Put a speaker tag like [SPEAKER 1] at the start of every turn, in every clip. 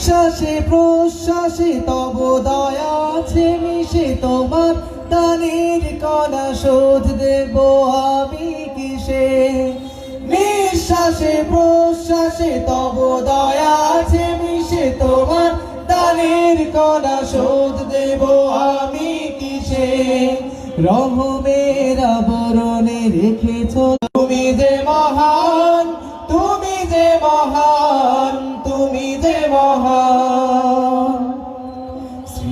[SPEAKER 1] নিঃশ্বাসে প্রশ্বাসে তব দয়া আছে মিশে তোমার। দানের কণা শোধ দেব আমি কিসে? নিঃশ্বাসে, প্রশ্বাসে তব দয়া আছে মিশে তোমার। দানের কণা শোধ দেব আমি কিসে? রহমের আবরণে রেখেছ তুমি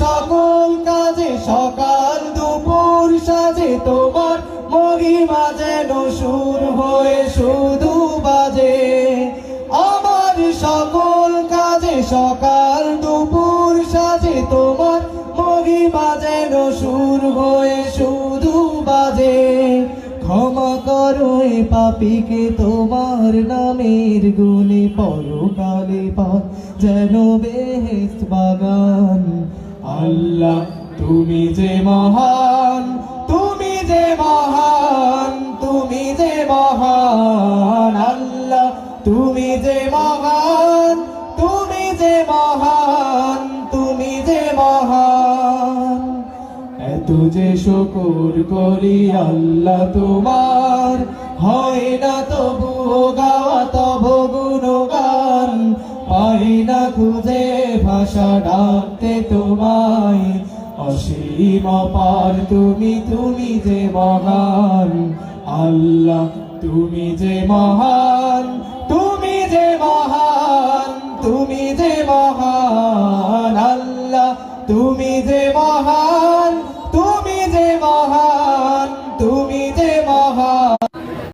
[SPEAKER 1] সকল কাজে সকাল দুপুর সাজে, তোমার মহিমা যেন সুর হয়ে শুধু বাজে। আমার সকল কাজে সকাল দুপুর সাজে, তোমার মহিমা যেন সুর হয়ে শুধু বাজে। ক্ষমা করো এ পাপিকে, তোমার নামের গুণে পরকালে পথ যেন বেহেস্ত বাগান। আল্লাহ, তুমি যে মহান, তুমি যে মহান, তুমি যে মহান আল্লাহ, তুমি যে মহান, তুমি যে মহান, তুমি যে মহান। এত যে শুকুর করি আল্লাহ তোমার, হয় না তবু গাওয়া তব গুণগান, পাই না খুঁজে ভাষা ডাকতে তোমায়, অসীম পার তুমি তুমি যে মহান, আল্লাহ তুমি যে মহান, তুমি যে মহান, তুমি যে মহান, আল্লাহ তুমি যে মহান